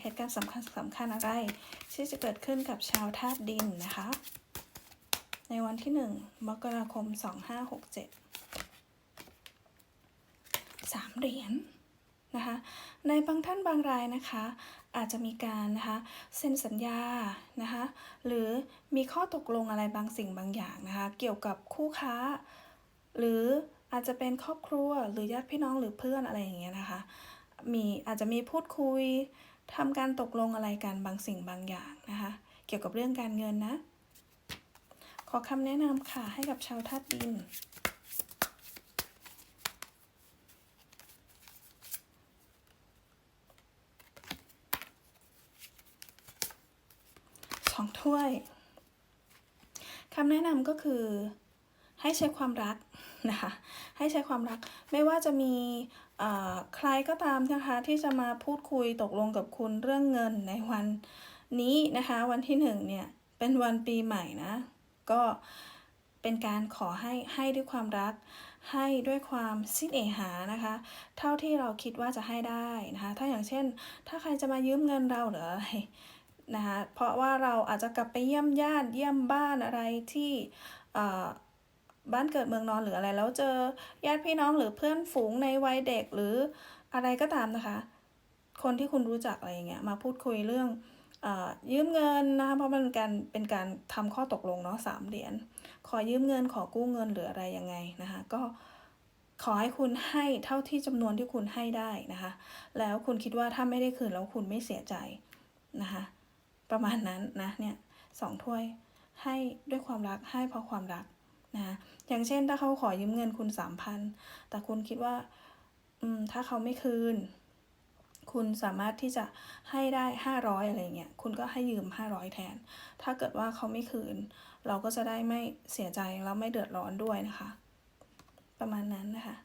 เหตุการณ์สำคัญสำคัญอะไร ที่จะเกิดขึ้นกับชาวธาตุดินนะคะ ในวันที่ 1 มกราคม 2567สามเหรียญนะคะ ในบางท่านบางรายนะคะ อาจจะมีการนะคะเซ็นสัญญานะคะหรือมีข้อตกลงอะไรบางสิ่งบางอย่างนะคะเกี่ยวกับคู่ค้า หรืออาจจะเป็นครอบครัวหรือญาติพี่น้องหรือเพื่อนอะไรอย่างเงี้ยนะคะมีอาจจะมีพูดคุย ทำการตกลงอะไรกันบางสิ่งบางอย่างนะคะ เกี่ยวกับเรื่องการเงินนะ ขอคำแนะนำค่ะให้กับชาวธาตุดิน สองถ้วยคำแนะนำก็คือ ให้ใช้ความรักนะคะให้ใช้ความรักไม่ว่าจะมีเอ่อใครก็ตามนะคะที่จะมาพูดคุยตกลงกับคุณเรื่องเงินในวันนี้นะคะวันที่หนึ่งเนี่ยเป็นวันปีใหม่นะก็เป็นการขอให้ให้ด้วยความรัก ให้ด้วยความสิ้นเอหานะคะ เท่าที่เราคิดว่าจะให้ได้นะคะ ถ้าอย่างเช่น ถ้าใครจะมายืมเงินเราหรืออะไรนะคะเพราะว่าเราอาจจะกลับไปเยี่ยมญาติเยี่ยมบ้านอะไรที่เอ่อ บ้านเกิดเมืองนอนหรืออะไร แล้วเจอญาติพี่น้องหรือเพื่อนฝูงในวัยเด็กหรืออะไรก็ตามนะคะ คนที่คุณรู้จักอะไรอย่างเงี้ยมาพูดคุยเรื่องอยืมเงินนะคะเพราะมันเป็นการเป็นการทำข้อตกลงเนาะสามเหรียญขอยืมเงินขอกู้เงินหรืออะไรยังไงนะคะก็ขอให้คุณให้เท่าที่จำนวนที่คุณให้ได้นะคะ แล้วคุณคิดว่าถ้าไม่ได้คืนแล้วคุณไม่เสียใจนะคะ ประมาณนั้นนะเนี่ยสองถ้วยให้ด้วยความรักให้เพราะความรัก นะอย่างเช่นถ้าเขาขอยืมเงินคุณสามพันแต่คุณคิดว่าอืมถ้าเขาไม่คืน คุณสามารถที่จะให้ได้ห้าร้อยอะไรเงี้ยคุณก็ให้ยืมห้าร้อยแทน ถ้าเกิดว่าเขาไม่คืน เราก็จะได้ไม่เสียใจแล้วไม่เดือดร้อนด้วยนะคะ ประมาณนั้นนะคะ